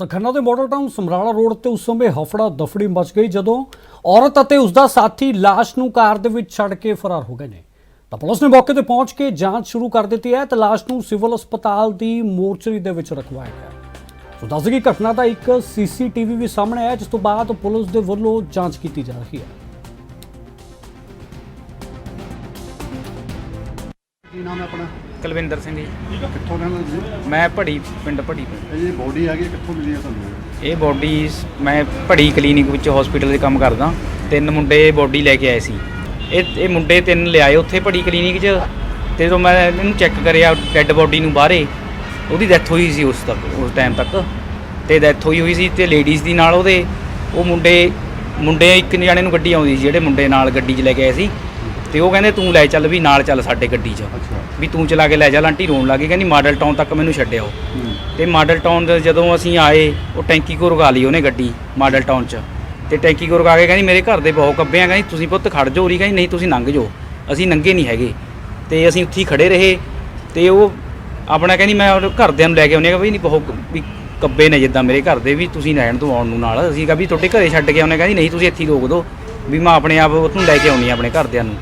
ਤਾਂ ਖੰਨਾ ਦੇ model town Samrala road ਤੇ ਉਸ ਸਮੇਂ ਹਫੜਾ ਦਫੜੀ ਮਚ ਗਈ ਜਦੋਂ ਔਰਤ ਅਤੇ ਉਸ ਦਾ ਸਾਥੀ ਲਾਸ਼ ਨੂੰ ਕਾਰ ਦੇ ਵਿੱਚ ਛੱਡ ਕੇ ਫਰਾਰ ਹੋ ਗਏ ਨੇ। ਤਾਂ ਪੁਲਿਸ ਨੇ ਮੌਕੇ ਤੇ ਪਹੁੰਚ ਕੇ ਜਾਂਚ ਸ਼ੁਰੂ ਕਰ ਦਿੱਤੀ ਹੈ ਤੇ ਲਾਸ਼ ਨੂੰ ਸਿਵਲ ਹਸਪਤਾਲ ਦੀ ਮੋਰਚਰੀ ਦੇ ਵਿੱਚ ਰਖਵਾਇਆ ਗਿਆ। ਸੋ ਦੱਸ ਦਈਏ ਕਿ ਘਟਨਾ ਦਾ ਇੱਕ ਸੀਸੀਟੀਵੀ ਵੀ ਸਾਹਮਣੇ ਆਇਆ ਜਿਸ ਤੋਂ ਬਾਅਦ ਪੁਲਿਸ ਦੇ ਵੱਲੋਂ ਜਾਂਚ ਕੀਤੀ ਜਾ ਰਹੀ ਹੈ। ਕੁਲਵਿੰਦਰ ਸਿੰਘ ਜੀ। ਕਿੱਥੋਂ ਰਹਿਣ ਵਾਲੇ ਤੁਸੀਂ? ਮੈਂ ਭੜੀ ਪਿੰਡ ਭੜੀ ਤੋਂ। ਇਹ ਜਿਹੜੀ ਬੋਡੀ ਹੈਗੀ ਕਿੱਥੋਂ ਮਿਲੀ ਹੈ ਤੁਹਾਨੂੰ? ਇਹ ਬੋਡੀ ਮੈਂ ਭੜੀ ਕਲੀਨਿਕ ਵਿੱਚ ਹਸਪੀਟਲ ਦੇ ਕੰਮ ਕਰਦਾ। ਤਿੰਨ ਮੁੰਡੇ ਬੋਡੀ ਲੈ ਕੇ ਆਏ ਸੀ। ਇਹ ਇਹ ਮੁੰਡੇ ਤਿੰਨ ਲਿਆਏ ਉੱਥੇ ਭੜੀ ਕਲੀਨਿਕ 'ਚ। ਤੇ ਜਦੋਂ ਮੈਂ ਇਹਨੂੰ ਚੈੱਕ ਕਰਿਆ ਡੈੱਡ ਬੋਡੀ ਨੂੰ ਬਾਹਰੇ ਉਹਦੀ ਡੈਥ ਹੋਈ ਸੀ ਉਸ ਤੱਕ ਉਸ ਟਾਈਮ ਤੱਕ। ਤੇ ਡੈਥ ਹੋਈ ਹੋਈ ਸੀ ਤੇ ਲੇਡੀਜ਼ ਦੀ ਨਾਲ ਉਹਦੇ ਉਹ ਮੁੰਡੇ ਮੁੰਡੇ ਇੱਕ ਜਣੇ ਨੂੰ ਗੱਡੀ ਆਉਂਦੀ ਸੀ ਜਿਹੜੇ ਮੁੰਡੇ ਨਾਲ ਗੱਡੀ 'ਚ ਲੈ ਕੇ ਆਏ ਸੀ। ਤੇ ਉਹ ਕਹਿੰਦੇ ਤੂੰ ਲੈ ਚੱਲ ਵੀ ਨਾਲ ਚੱਲ ਸਾਡੇ ਗੱਡੀ 'ਚ। ਵੀ ਤੂੰ ਚਲਾ ਕੇ ਲੈ ਜਾ ਆਂਟੀ ਰੋਣ ਲੱਗੀ ਕਹਿੰਦੀ ਮਾਡਲ ਟਾਊਨ ਤੱਕ ਮੈਨੂੰ ਛੱਡਿਓ ਤੇ ਮਾਡਲ ਟਾਊਨ ਦੇ ਜਦੋਂ ਅਸੀਂ ਆਏ ਉਹ ਟੈਂਕੀ ਕੋ ਰੁਕਾ ਲਈ ਉਹਨੇ ਗੱਡੀ ਮਾਡਲ ਟਾਊਨ 'ਚ। ਤੇ ਟੈਂਕੀ ਕੋ ਰੁਕਾ ਕੇ ਕਹਿੰਦੀ ਮੇਰੇ ਘਰ ਦੇ ਬਹੁਤ ਕੱਬੇ ਆ ਕਹਿੰਦੀ ਤੁਸੀਂ ਪੁੱਤ ਖੜ ਜਾਓ ਉਰੀ ਕਹਿੰਦੀ ਨਹੀਂ ਤੁਸੀਂ ਲੰਘ ਜਾਓ ਅਸੀਂ ਨੰਗੇ ਨਹੀਂ ਹੈਗੇ। ਤੇ ਅਸੀਂ ਉੱਥੇ ਹੀ ਖੜੇ ਰਹੇ ਤੇ ਉਹ ਆਪਣਾ ਕਹਿੰਦੀ ਮੈਂ ਉਹ ਘਰਦਿਆਂ ਨੂੰ ਲੈ ਕੇ ਆਉਂਦੀ ਆ ਵੀ ਨਹੀਂ ਬਹੁਤ ਵੀ ਕੱਬੇ ਨੇ ਜਿੱਦਾਂ ਮੇਰੇ ਘਰ ਦੇ ਵੀ ਤੁਸੀਂ ਲੈਣ ਤੋਂ ਆਉਣ ਨੂੰ ਨਾਲ। ਅਸੀਂ ਕਿਹਾ ਵੀ ਤੁਹਾਡੇ ਘਰੇ ਛੱਡ ਕੇ ਆਉਂਦੇ ਕਹਿੰਦੀ ਨਹੀਂ ਤੁਸੀਂ ਇੱਥੇ ਰੋਕ ਦਿਓ ਵੀ ਮੈਂ ਆਪਣੇ ਆਪ ਉੱਥੋਂ ਲੈ ਕੇ ਆਉਣੀ ਆਪਣੇ ਘਰਦਿਆਂ ਨੂੰ।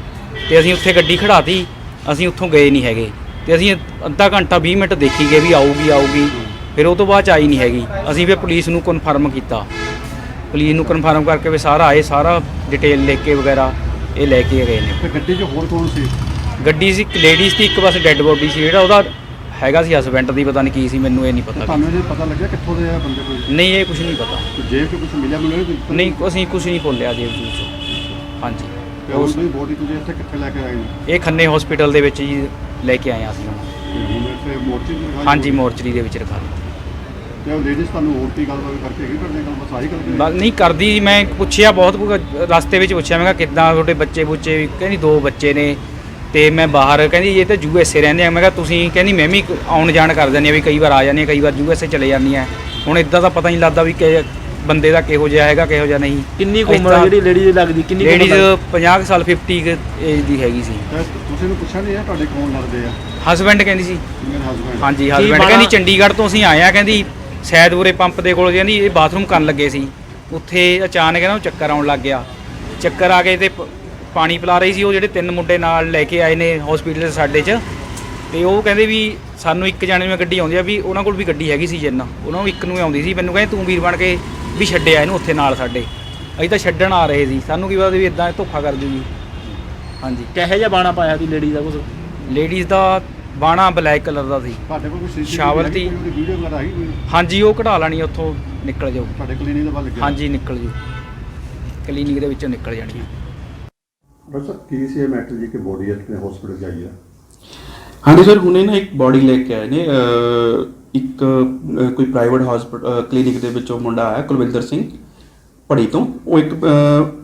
ਤੇ ਅਸੀਂ ਉੱਥੇ ਗੱਡੀ ਖੜਾਤੀ ਅਸੀਂ ਉੱਥੋਂ ਗਏ ਨਹੀਂ ਹੈਗੇ। ਤੇ ਅਸੀਂ ਅੱਧਾ ਘੰਟਾ 20 ਮਿੰਟ ਦੇਖੀ ਗਏ ਵੀ ਆਊਗੀ ਆਊਗੀ। ਫਿਰ ਉਹ ਤੋਂ ਬਾਅਦ ਚ ਆਈ ਨਹੀਂ ਹੈਗੀ। ਅਸੀਂ ਫਿਰ ਪੁਲਿਸ ਨੂੰ ਕਨਫਰਮ ਕੀਤਾ। ਪੁਲਿਸ ਨੂੰ ਕਨਫਰਮ ਕਰਕੇ ਵੀ ਸਾਰਾ ਆਏ ਸਾਰਾ ਡਿਟੇਲ ਲਿਖ ਕੇ ਵਗੈਰਾ ਇਹ ਲੈ ਕੇ ਗਏ ਨੇ। ਤੇ ਗੱਡੀ 'ਚ ਹੋਰ ਕੌਣ ਸੀ? ਗੱਡੀ ਸੀ ਇੱਕ ਲੇਡੀਜ਼ ਦੀ ਇੱਕ ਪਾਸੇ ਡੈੱਡ ਬੋਡੀ ਸੀ। ਜਿਹੜਾ ਉਹਦਾ ਹੈਗਾ ਸੀ ਹਸਬੈਂਡ ਦੀ ਪਤਾ ਨਹੀਂ ਕੀ ਸੀ ਮੈਨੂੰ ਇਹ ਨਹੀਂ ਪਤਾ ਤੁਹਾਨੂੰ ਇਹ ਪਤਾ ਲੱਗਿਆ ਕਿੱਥੋਂ ਦੇ ਆ ਬੰਦੇ ਕੋਈ? ਨਹੀਂ ਇਹ ਕੁਝ ਨਹੀਂ ਪਤਾ। ਜੇਬ 'ਚ ਕੁਝ ਮਿਲਿਆ ਮਿਲਿਆ ਨਹੀਂ ਨਹੀਂ ਅਸੀਂ ਕੁਝ ਨਹੀਂ ਬੋਲਿਆ ਜੇਬ ਜੂਬ ਚੋਂ। ਹਾਂਜੀ। ਤੇ ਉਸ ਦੀ ਬੋਡੀ ਤੁਸੀਂ ਇੱਥੇ ਕਿੱਥੇ ਲੈ ਕੇ ਆਏ ਨੇ ਇਹ ਖੰਨੇ ਹਸਪੀਟਲ ਦੇ ਵਿੱਚ ਜੀ ਲੈ ਕੇ ਆਏ ਹਾਂ ਅਸੀਂ ਹੁਣ। ਤੇ ਹੁਣ ਇੱਥੇ ਮੋਰਚੇ 'ਚ ਰਖਾਈ ਹਾਂਜੀ ਮੋਰਚਰੀ ਦੇ ਵਿੱਚ ਰਖਾ ਦਿੱਤਾ। ਤੇ ਉਹ ਲੇਡੀਜ਼ ਤੁਹਾਨੂੰ ਹੋਰ ਕੀ ਗੱਲਬਾਤ ਕਰਕੇ ਹੈਗੀ? ਤੁਹਾਡੇ ਨਾਲ ਬਸ ਆਹੀ ਗੱਲ ਕਰੀ? ਬਸ ਨਹੀਂ ਕਰਦੀ ਜੀ, ਮੈਂ ਪੁੱਛਿਆ ਬਹੁਤ ਕੁ- ਰਸਤੇ ਵਿੱਚ ਪੁੱਛਿਆ ਮੈਂ ਕਿਹਾ ਕਿੱਦਾਂ ਤੁਹਾਡੇ ਬੱਚੇ ਬੁੱਚੇ? ਵੀ ਕਹਿੰਦੀ ਦੋ ਬੱਚੇ ਨੇ। ਤੇ ਮੈਂ ਬਾਹਰ ਕਹਿੰਦੀ ਇਹ ਤਾਂ ਯੂਐਸਏ ਰਹਿੰਦੇ ਆ। ਮੈਂ ਕਿਹਾ ਤੁਸੀਂ ਕਹਿੰਦੀ ਮੈਂ ਵੀ ਆਉਣ ਜਾਣ ਕਰ ਜਾਂਦੀ ਆ ਵੀ ਕਈ ਵਾਰ ਆ ਜਾਂਦੀ ਆ ਕਈ ਵਾਰ ਯੂਐਸਏ ਚਲੇ ਜਾਂਦੀ ਆ ਹੁਣ ਇਦਾਂ ਤਾਂ ਪਤਾ ਨਹੀਂ ਲੱਗਦਾ ਵੀ ਕਿ ਬੰਦੇ ਦਾ ਕਿਹੋ ਜਿਹਾ ਹੈਗਾ ਕਿਹੋ ਜਿਹਾ ਨਹੀਂ। ਕਿੰਨੀ ਕੁ ਉਮਰ ਆ ਜਿਹੜੀ ਲੇਡੀ ਦੀ ਲੱਗਦੀ? ਕਿੰਨੀ ਕੁ ਉਮਰ ਲੇਡੀਜ਼ ਲੱਗਦੀ? 50 ਕੁ ਸਾਲ 50 ਏਜ ਦੀ ਹੈਗੀ ਸੀ। ਤੁਸੀਂ ਨੂੰ ਪੁੱਛਿਆ ਨਹੀਂ ਹੈ ਤੁਹਾਡੇ ਕੌਣ ਲੱਗਦੇ ਆ? ਹਸਬੈਂਡ ਕਹਿੰਦੀ ਸੀ। ਮੇਰੇ ਹਸਬੰਡ ਹਾਂਜੀ ਕੀ ਹਸਬੈਂਡ ਬਾਲਾ- ਕਹਿੰਦੀ ਚੰਡੀਗੜ੍ਹ ਤੋਂ ਅਸੀਂ ਆਏ ਆ ਕਹਿੰਦੀ ਸੈਦਪੁਰੇ ਪੰਪ ਦੇ ਕੋਲ ਕਹਿੰਦੀ ਇਹ ਬਾਥਰੂਮ ਕਰਨ ਲੱਗੇ ਸੀ। ਉੱਥੇ ਅਚਾਨਕ ਇਹਨਾਂ ਨੂੰ ਚੱਕਰ ਆਉਣ ਲੱਗ ਗਿਆ। ਚੱਕਰ ਆ ਗਏ ਤੇ ਪ- ਪਾਣੀ ਪਿਲਾ ਰਹੀ ਸੀ ਉਹ ਜਿਹੜੇ ਤਿੰਨ ਮੁੰਡੇ ਨਾਲ ਲੈ ਕੇ ਆਏ ਨੇ ਹਸਪੀਟਲ ਸਾਡੇ 'ਚ। ਤੇ ਉਹ ਕਹਿੰਦੇ ਵੀ ਸਾਨੂੰ ਇੱਕ ਜਾਣੇ ਨੂੰ ਗੱਡੀ ਆਉਂਦੀ ਆ ਵੀ ਉਹਨਾਂ ਕੋਲ ਵੀ ਗੱਡੀ ਹੈਗੀ ਸੀ ਜਿੰਨਾ। ਉਹਨਾਂ ਨੂੰ ਇੱਕ ਨੂੰ ਹੀ ਆਉਂਦੀ ਸੀ ਮੈਨੂੰ ਕਹਿੰਦੇ ਤੂੰ ਵੀਰ ਬਣ ਕੇ ਵੀ ਛੱਡਿਆ ਇਹਨੂੰ ਉੱਥੇ ਨਾਲ ਸਾਡੇ। ਅਸੀਂ ਤਾਂ ਛੱਡਣ ਆ ਰਹੇ ਸੀ। ਸਾਨੂੰ ਕੀ ਪਤਾ ਵੀ ਇਦਾਂ ਧੋਖਾ ਕਰ ਜੂਗੀ। ਹਾਂਜੀ। ਕਿਹੋ ਜਿਹਾ ਬਾਣਾ ਪਾਇਆ ਸੀ ਲੇਡੀ ਦਾ ਕੁਝ ਲੇਡੀਜ਼ ਦਾ ਬਾਣਾ ਬਲੈਕ ਕਲਰ ਦਾ ਸੀ। ਤੁਹਾਡੇ ਕੋਲ ਕੋਈ ਸ਼ਾਵਲ ਦੀ- ਉਹਦੀ ਵੀਡੀਓ ਵਗੈਰਾ ਹੈਗੀ ਕੋਈ? ਹਾਂਜੀ ਉਹ ਕਢਾ ਲੈਣੀ ਉੱਥੋਂ ਨਿਕਲ ਜਾਓ। ਤੁਹਾਡੇ ਕਲੀਨਿਕ ਦੇ ਵੱਲ ਲੱਗਿਆ। ਹਾਂਜੀ ਨਿਕਲ ਜੂ। ਕਲੀਨਿਕ ਦੇ ਵਿੱਚੋਂ ਨਿਕਲ ਜਾਣੀ। ਆ। ਡਾਕਟਰ ਸਾਹਿਬ ਕੀ ਸੀ ਇਹ ਮੈਟਰ ਜੀ ਕਿ ਬੋਡੀ ਇੱਥੇ ਹਸਪੀਟਲ ਜਾਈ ਆ? ਹਾਂਜੀ ਸਰ ਹੁਣੇ ਨਾ ਇੱਕ ਬਾਡੀ ਲੈ ਕੇ ਆਏ ਨੇ ਅਹ, ਇੱਕ ਕੋਈ ਪ੍ਰਾਈਵੇਟ ਹਸਪੀਟਲ ਕਲੀਨਿਕ ਦੇ ਵਿੱਚੋਂ ਮੁੰਡਾ ਆਇਆ ਕੁਲਵਿੰਦਰ ਸਿੰਘ ਪੜੀ ਤੋਂ। ਉਹ ਇੱਕ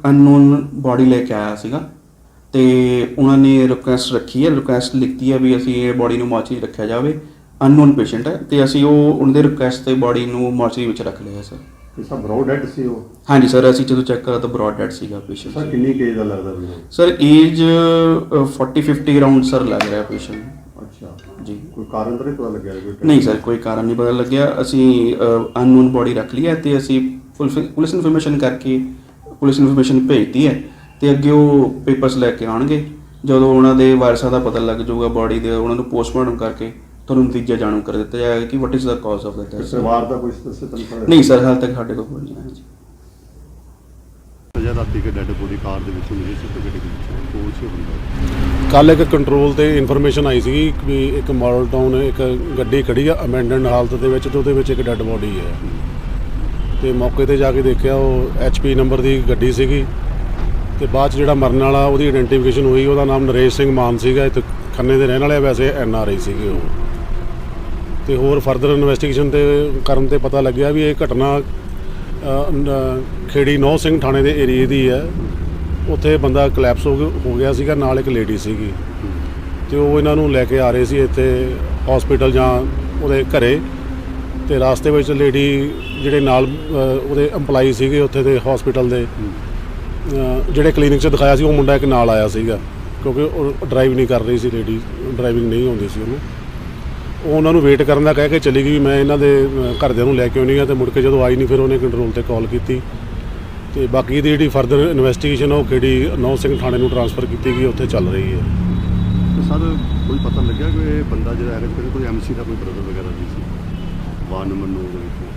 ਅਨਨੋਨ ਬਾਡੀ ਲੈ ਕੇ ਆਇਆ ਸੀਗਾ। ਤੇ ਉਹਨਾਂ ਨੇ ਰਿਕੁਐਸਟ ਰੱਖੀ ਹੈ ਰਿਕੁਐਸਟ ਲਿਖਤੀ ਹੈ ਵੀ ਅਸੀਂ ਇਹ ਬਾਡੀ ਨੂੰ ਮਾਰਚਰੀ ਰੱਖਿਆ ਜਾਵੇ। ਅਨਨੋਨ ਪੇਸ਼ੈਂਟ ਹੈ ਤੇ ਅਸੀਂ ਉਹ ਉਹਨਾਂ ਦੇ ਰਿਕੁਐਸਟ ਤੇ ਬਾਡੀ ਨੂੰ ਮਾਰਚਰੀ ਵਿੱਚ ਰੱਖ ਲਿਆ ਸਰ ਤੇ ਸਭ ਬਰੋ ਡੈਡ ਸੀ ਉਹ? ਹਾਂਜੀ ਸਰ ਅਸੀਂ ਜਦੋਂ ਚੈੱਕ ਕਰਾ ਤਾਂ ਬ੍ਰੌਡ ਡੈਡ ਸੀਗਾ ਪੇਸ਼ੈਂਟ ਸਰ ਕਿੰਨੀ ਕੇਜ ਦਾ ਲੱਗਦਾ? ਸਰ ਏਜ 40 50 ਅਰਾਊਂਡ ਸਰ ਲੱਗ ਰਿਹਾ ਪੇਸ਼ੈਂਟ ਅੱਛਾ। ਜੀ। ਕੋਈ ਕਾਰਨ ਤਾਂ ਨਹੀਂ ਪਤਾ ਲੱਗਿਆ ਕੋਈ ਨਹੀਂ ਸਰ ਕੋਈ ਕਾਰਨ ਨਹੀਂ ਪਤਾ ਲੱਗਿਆ। ਅਸੀਂ ਅਨਨੋਨ ਬੋਡੀ ਰੱਖ ਲਈ ਹੈ ਤੇ ਅਸੀਂ ਪੁਲਿਸ ਇਨਫੋਰਮੇਸ਼ਨ ਕਰਕੇ ਪੁਲਿਸ ਇਨਫੋਰਮੇਸ਼ਨ ਭੇਜਤੀ ਹੈ ਤੇ ਅੱਗੇ ਉਹ ਪੇਪਰਸ ਲੈ ਕੇ ਆਣਗੇ ਜਦੋਂ ਉਹਨਾਂ ਦੇ ਵਾਰਸਾਂ ਦਾ ਪਤਾ ਲੱਗ ਜਾਊਗਾ ਬੋਡੀ ਦੇ ਉਹਨਾਂ ਨੂੰ ਪੋਸਟਮਾਰਟਮ ਕਰਕੇ ਤੁਹਾਨੂੰ ਨਤੀਜਾ ਜਾਣੂ ਕਰ ਦਿੱਤਾ ਜਾਏਗਾ ਕਿ what is the cause of the death ਪਰਿਵਾਰ ਦਾ ਕੋਈ ਸਦੱਸ ਤਾਂ ਨਹੀਂ ਸਰ ਹਾਲ ਤੱਕ ਸਾਡੇ ਕੋਲ ਕੋਈ ਨਹੀਂ ਆਇਆ ਜੀ। ਸਜਾ ਰਾਤੀ ਕੇ ਡੈਡ ਬੋਡੀ ਕਾਰ ਦੇ ਵਿੱਚ ਮਿਲੀ ਸੀ ਤੇ ਗੱਡੀ ਦੇ ਵਿੱਚ ਕੋਲ ਸੀ ਬੰਦਾ? ਕੱਲ ਇੱਕ ਕੰਟਰੋਲ ਤੇ ਇਨਫੋਰਮੇਸ਼ਨ ਆਈ ਸੀ ਵੀ ਇੱਕ ਮਾਡਲ ਟਾਊਨ ਇੱਕ ਗੱਡੀ ਖੜੀ ਆ ਅਮੈਂਡਡ ਹਾਲਤ ਦੇ ਵਿੱਚ ਤੇ ਉਹਦੇ ਵਿੱਚ ਇੱਕ ਡੈੱਡ ਬੋਡੀ ਹੈ। ਤੇ ਮੌਕੇ ਤੇ ਜਾ ਕੇ ਦੇਖਿਆ ਉਹ ਐਚਪੀ ਨੰਬਰ ਦੀ ਗੱਡੀ ਸੀਗੀ ਤੇ ਬਾਅਦ ਚ ਜਿਹੜਾ ਮਰਨ ਵਾਲਾ ਉਹਦੀ ਆਇਡੈਂਟੀਫਿਕੇਸ਼ਨ ਹੋਈ, ਉਹਦਾ ਨਾਮ ਨਰੇਸ਼ ਸਿੰਘ ਮਾਨ ਸੀਗਾ ਇਹ ਖੰਨੇ ਦੇ ਰਹਿਣ ਵਾਲੇ ਵੈਸੇ ਐਨ ਆਰ ਆਈ ਸੀਗੇ ਉਹ। ਤੇ ਹੋਰ ਫਰਦਰ ਇਨਵੈਸਟੀਗੇਸ਼ਨ ਤੇ ਕਰਨ ਤੇ ਪਤਾ ਲੱਗਿਆ ਵੀ ਇਹ ਘਟਨਾ ਖੇੜੀ ਨੌ ਸਿੰਘ ਥਾਣੇ ਦੇ ਏਰੀਏ ਦੀ ਹੈ। ਉੱਥੇ ਬੰਦਾ ਕਲੈਪਸ ਹੋ ਗਿਆ- ਹੋ ਗਿਆ ਸੀਗਾ, ਨਾਲ ਇੱਕ ਲੇਡੀ ਸੀਗੀ। ਤੇ ਉਹ ਇਹਨਾਂ ਨੂੰ ਲੈ ਕੇ ਆ ਰਹੇ ਸੀ ਇੱਥੇ ਹਸਪੀਟਲ ਜਾਂ ਉਹਦੇ ਘਰੇ। ਤੇ ਰਾਸਤੇ ਵਿੱਚ ਲੇਡੀ ਜਿਹੜੇ ਨਾਲ ਉਹਦੇ EMPLOYEE ਸੀਗੇ ਉੱਥੇ ਦੇ ਹਸਪੀਟਲ ਦੇ। ਜਿਹੜੇ ਕਲੀਨਿਕ 'ਚ ਦਿਖਾਇਆ ਸੀ, ਉਹ ਮੁੰਡਾ ਇੱਕ ਨਾਲ ਆਇਆ ਸੀਗਾ। ਕਿਉਂਕਿ ਉਹ ਡਰਾਈਵ ਨਹੀਂ ਕਰ ਰਹੀ ਸੀ ਲੇਡੀ ਡਰਾਈਵਿੰਗ ਨਹੀਂ ਆਉਂਦੀ ਸੀ ਉਹਨੂੰ। ਉਹ ਉਹਨਾਂ ਨੂੰ ਵੇਟ ਕਰਨ ਦਾ ਕਹਿ ਕੇ ਚਲੀ ਗਈ ਮੈਂ ਇਹਨਾਂ ਦੇ ਘਰਦਿਆਂ ਨੂੰ ਲੈ ਕੇ ਆਉਣੀ ਆ ਤੇ ਮੁੜ ਕੇ ਜਦੋਂ ਆਈ ਨਹੀਂ ਫਿਰ ਉਹਨੇ ਕੰਟਰੋਲ ਤੇ ਕਾਲ ਕੀਤੀ। ਤੇ ਬਾਕੀ ਦੀ ਜਿਹੜੀ ਫਰਦਰ ਇਨਵੈਸਟੀਗੇਸ਼ਨ ਉਹ ਕਿਹੜੀ ਨੌ ਸਿੰਘ ਥਾਣੇ ਨੂੰ ਟਰਾਂਸਫਰ ਕੀਤੀ ਗਈ ਉੱਥੇ ਚੱਲ ਰਹੀ ਹੈ। ਸਰ ਕੋਈ ਪਤਾ ਲੱਗਿਆ ਕਿ ਇਹ ਬੰਦਾ ਜਿਹੜਾ ਹੈਗਾ ਕਿਤੇ ਕੋਈ ਐਮਸੀ ਦਾ ਕੋਈ ਬ੍ਰਦਰ ਵਗੈਰਾ ਵੀ ਸੀ? ਵਾਰਡ ਨੰਬਰ 9 ਦੇ ਵਿੱਚ।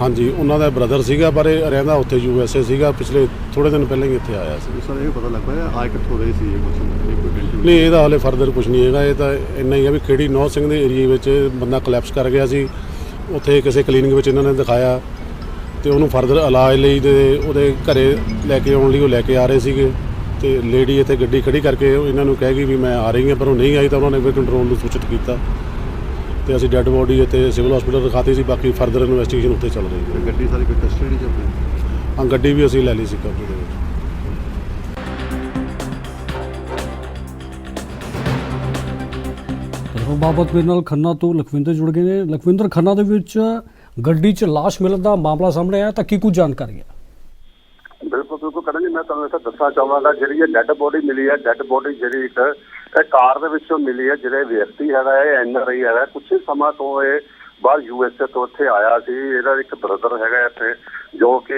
ਹਾਂਜੀ ਉਹਨਾਂ ਦਾ ਬ੍ਰਦਰ ਸੀਗਾ ਪਰ ਇਹ ਰਹਿੰਦਾ ਉੱਥੇ ਯੂ ਐਸ ਏ ਸੀਗਾ ਪਿਛਲੇ ਥੋੜੇ ਦਿਨ ਪਹਿਲਾਂ ਹੀ ਇੱਥੇ ਆਇਆ ਸੀ। ਸਰ ਇਹ ਪਤਾ ਲੱਗ ਪਾਇਆ ਕਿੱਥੋਂ ਰਹੇ ਸੀ ਇਹ ਕੁਝ ਕੋਈ ਨਹੀਂ ਇਹਦਾ ਹਾਲੇ ਫਰਦਰ ਕੁਝ ਨਹੀਂ ਹੈਗਾ। ਇਹ ਤਾਂ ਇੰਨਾ ਹੀ ਆ ਵੀ ਖੇੜੀ ਨੌ ਸਿੰਘ ਦੇ ਏਰੀਏ ਵਿੱਚ ਬੰਦਾ ਕਲੈਪਸ ਕਰ ਗਿਆ ਸੀ। ਉੱਥੇ ਕਿਸੇ ਕਲੀਨਿਕ ਵਿੱਚ ਇਹਨਾਂ ਨੇ ਦਿਖਾਇਆ ਤੇ ਉਹਨੂੰ ਫਰਦਰ ਇਲਾਜ ਲਈ ਤੇ ਉਹਦੇ ਘਰੇ ਲੈ ਕੇ ਆਉਣ ਲਈ ਉਹ ਲੈ ਕੇ ਆ ਰਹੇ ਸੀਗੇ ਤੇ ਲੇਡੀ ਇੱਥੇ ਗੱਡੀ ਖੜੀ ਕਰਕੇ ਇਹਨਾਂ ਨੂੰ ਕਹਿ ਗਈ ਵੀ ਮੈਂ ਆ ਰਹੀ ਹਾਂ ਪਰ ਉਹ ਨਹੀਂ ਆਈ ਤਾਂ ਉਹਨਾਂ ਨੇ ਫਿਰ ਕੰਟਰੋਲ ਨੂੰ ਸੂਚਿਤ ਕੀਤਾ। ਤੇ ਅਸੀਂ ਡੈੱਡ ਬੋਡੀ ਇੱਥੇ ਸਿਵਲ ਹਸਪੀਟਲ ਰਖਾਤੀ ਸੀ ਬਾਕੀ ਫਰਦਰ ਇਨਵੈਸਟੀਗੇਸ਼ਨ ਉੱਥੇ ਚੱਲ ਰਹੀ ਹੈ। ਗੱਡੀ ਸਾਰੀ ਕੋਈ ਕਸਟਡੀ ਚ ਆਪਣੀ ਹਾਂ? ਗੱਡੀ ਵੀ ਅਸੀਂ ਲੈ ਲਈ ਸੀ ਕਬਜ਼ੇ ਦੇ ਵਿੱਚ। ਬਾਬਤ ਮੇਰੇ ਨਾਲ ਖੰਨਾ ਤੋਂ ਲਖਵਿੰਦਰ ਜੁੜ ਗਏ ਨੇ। ਲਖਵਿੰਦਰ ਖੰਨਾ ਦੇ ਵਿੱਚ ਗੱਡੀ 'ਚ ਲਾਸ਼ ਮਿਲਣ ਦਾ ਮਾਮਲਾ ਸਾਹਮਣੇ ਆਇਆ ਤਾਂ ਕੀ ਕੁਝ ਜਾਣਕਾਰੀ ਹੈ? ਬਿਲਕੁਲ ਬਿਲਕੁਲ ਕਰਨ ਜੀ ਮੈਂ ਤੁਹਾਨੂੰ ਇਹ ਦੱਸਣਾ ਚਾਹਾਂਗਾ ਜਿਹੜੀ ਇਹ ਡੈੱਡ ਬੋਡੀ ਮਿਲੀ ਹੈ ਡੈੱਡ ਬੋਡੀ ਜਿਹੜੀ ਇੱਕ ਇਹ ਕਾਰ ਦੇ ਵਿੱਚੋਂ ਮਿਲੀ ਹੈ ਜਿਹੜੇ ਵਿਅਕਤੀ ਹੈਗਾ ਇਹ ਐਨ ਆਰ ਆਈ ਹੈਗਾ। ਕੁਝ ਸਮਾਂ ਤੋਂ ਇਹ ਬਾਹਰ ਯੂ ਐਸ ਏ ਤੋਂ ਇੱਥੇ ਆਇਆ ਸੀ। ਇਹਦਾ ਇੱਕ ਬ੍ਰਦਰ ਹੈਗਾ ਇੱਥੇ ਜੋ ਕਿ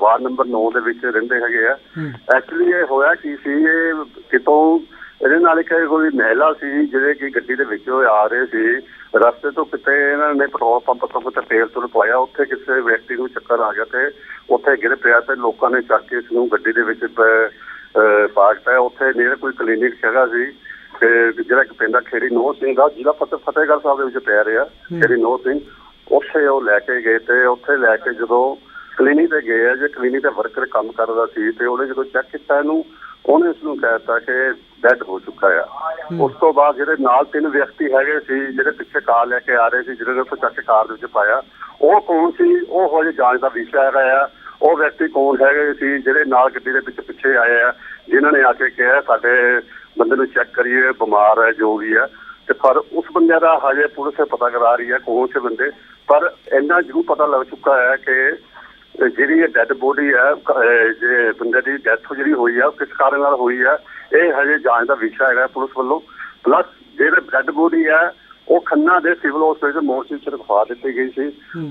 ਵਾਰਡ ਨੰਬਰ 9 ਦੇ ਵਿੱਚ ਰਹਿੰਦੇ ਹੈਗੇ ਆ। ਐਕਚੁਅਲੀ ਇਹ ਹੋਇਆ ਕੀ ਸੀ ਇਹ ਕਿਤੋਂ ਇਹਦੇ ਨਾਲ ਇੱਕ ਕੋਈ ਮਹਿਲਾ ਸੀ ਜਿਹੜੇ ਕਿ ਗੱਡੀ ਦੇ ਵਿੱਚੋਂ ਆ ਰਹੇ ਸੀ। ਰਸਤੇ ਤੋਂ ਕਿਤੇ ਇਹਨਾਂ ਨੇ ਪੈਟਰੋਲ ਪੰਪ ਤੋਂ ਕਿਤੇ ਤੇਲ ਤੋਂ ਪਾਇਆ। ਉੱਥੇ ਕਿਸੇ ਵਿਅਕਤੀ ਨੂੰ ਚੱਕਰ ਆ ਗਿਆ ਤੇ ਉੱਥੇ ਗਿਰ ਪਿਆ ਤੇ ਲੋਕਾਂ ਨੇ ਚੱਕ ਕੇ ਇਸ ਨੂੰ ਗੱਡੀ ਦੇ ਵਿੱਚ ਪਾਕਤਾ ਉੱਥੇ ਨੇੜੇ ਕੋਈ ਕਲੀਨਿਕ ਹੈਗਾ ਸੀ ਤੇ ਜਿਹੜਾ ਇੱਕ ਪਿੰਡ ਖੇੜੀ ਨੋ ਸਿੰਘ ਦਾ ਜ਼ਿਲ੍ਹਾ ਫਤਿਹ ਫਤਿਹਗੜ੍ਹ ਸਾਹਿਬ ਦੇ ਵਿੱਚ ਪੈ ਰਿਹਾ ਖੇੜੀ ਨੋ ਸਿੰਘ। ਉੱਥੇ ਉਹ ਲੈ ਕੇ ਗਏ ਤੇ ਉੱਥੇ ਲੈ ਕੇ ਜਦੋਂ ਕਲੀਨਿਕ ਤੇ ਗਏ ਜੇ ਕਲੀਨਿਕ ਦਾ ਵਰਕਰ ਕੰਮ ਕਰਦਾ ਸੀ ਤੇ ਉਹਨੇ ਜਦੋਂ ਚੈੱਕ ਕੀਤਾ ਇਹਨੂੰ ਉਹਨੇ ਇਸ ਨੂੰ ਕਹਿਤਾ ਕਿ ਡੈਡ ਹੋ ਚੁੱਕਾ ਆ। ਉਸ ਤੋਂ ਬਾਅਦ ਜਿਹੜੇ ਨਾਲ ਤਿੰਨ ਵਿਅਕਤੀ ਹੈਗੇ ਸੀ ਜਿਹੜੇ ਪਿੱਛੇ ਕਾਰ ਲੈ ਕੇ ਆ ਰਹੇ ਸੀ ਜਿਹੜੇ ਨੇ ਉੱਥੇ ਚੱਕ ਕਾਰ ਦੇ ਵਿੱਚ ਪਾਇਆ ਉਹ ਕੌਣ ਸੀ? ਉਹ ਹਜੇ ਜਾਂਚ ਦਾ ਵਿਸ਼ਾ ਹੈਗਾ ਆ। ਉਹ ਵਿਅਕਤੀ ਕੌਣ ਹੈਗੇ ਸੀ? ਜਿਹੜੇ ਨਾਲ ਗੱਡੀ ਦੇ ਪਿੱਛੇ ਪਿੱਛੇ ਆਏ ਆ ਜਿਨ੍ਹਾਂ ਨੇ ਆ ਕੇ ਕਿਹਾ ਸਾਡੇ ਬੰਦੇ ਨੂੰ ਚੈੱਕ ਕਰੀਏ ਬਿਮਾਰ ਹੈ ਜੋ ਵੀ ਹੈ। ਤੇ ਪਰ ਉਸ ਬੰਦੇ ਦਾ ਹਜੇ ਪੁਲਿਸ ਪਤਾ ਕਰਾ ਰਹੀ ਹੈ ਕੌਣ ਸੇ ਬੰਦੇ। ਪਰ ਇੰਨਾ ਜ਼ਰੂਰ ਪਤਾ ਲੱਗ ਚੁੱਕਾ ਹੈ ਕਿ ਜਿਹੜੀ ਇਹ ਡੈੱਡ ਬੋਡੀ ਹੈ ਅਹ ਜੇ ਬੰਦੇ ਦੀ ਡੈਥ ਜਿਹੜੀ ਹੋਈ ਹੈ ਉਹ ਕਿਸ ਕਾਰਨ ਨਾਲ ਹੋਈ ਹੈ ਇਹ ਹਜੇ ਜਾਂਚ ਦਾ ਵਿਸ਼ਾ ਹੈਗਾ ਪੁਲਿਸ ਵੱਲੋਂ ਪਲੱਸ ਜਿਹੜੇ ਡੈੱਡ ਬੋਡੀ ਹੈ ਉਹ ਖੰਨਾ ਦੇ ਸਿਵਲ ਹਸਪੀਟਲ ਮੋਰਚੇ ਚ ਰਖਵਾ ਦਿੱਤੀ ਗਈ ਸੀ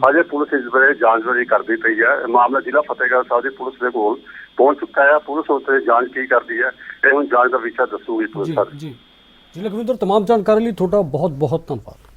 ਹਜੇ ਪੁਲਿਸ ਇਸ ਬਾਰੇ ਜਾਂਚ ਵਰੀ ਕਰਦੀ ਪਈ ਹੈ ਇਹ ਮਾਮਲਾ ਜ਼ਿਲ੍ਹਾ ਫਤਿਹਗੜ੍ਹ ਸਾਹਿਬ ਦੀ ਪੁਲਿਸ ਦੇ ਕੋਲ ਪਹੁੰਚ ਚੁੱਕਾ ਹੈ ਪੁਲਿਸ ਉੱਤੇ ਜਾਂਚ ਕੀ ਕਰਦੀ ਹੈ ਇਹ ਹੁਣ ਜਾਂਚ ਦਾ ਵਿਸ਼ਾ ਦੱਸੂਗੀ ਪੁਲਿਸ ਜੀ ਸਰ ਜੀ ਜੀ ਲਖਵਿੰਦਰ तमाम ਜਾਣਕਾਰੀ ਲਈ ਤੁਹਾਡਾ ਬਹੁਤ ਬਹੁਤ ਧੰਨਵਾਦ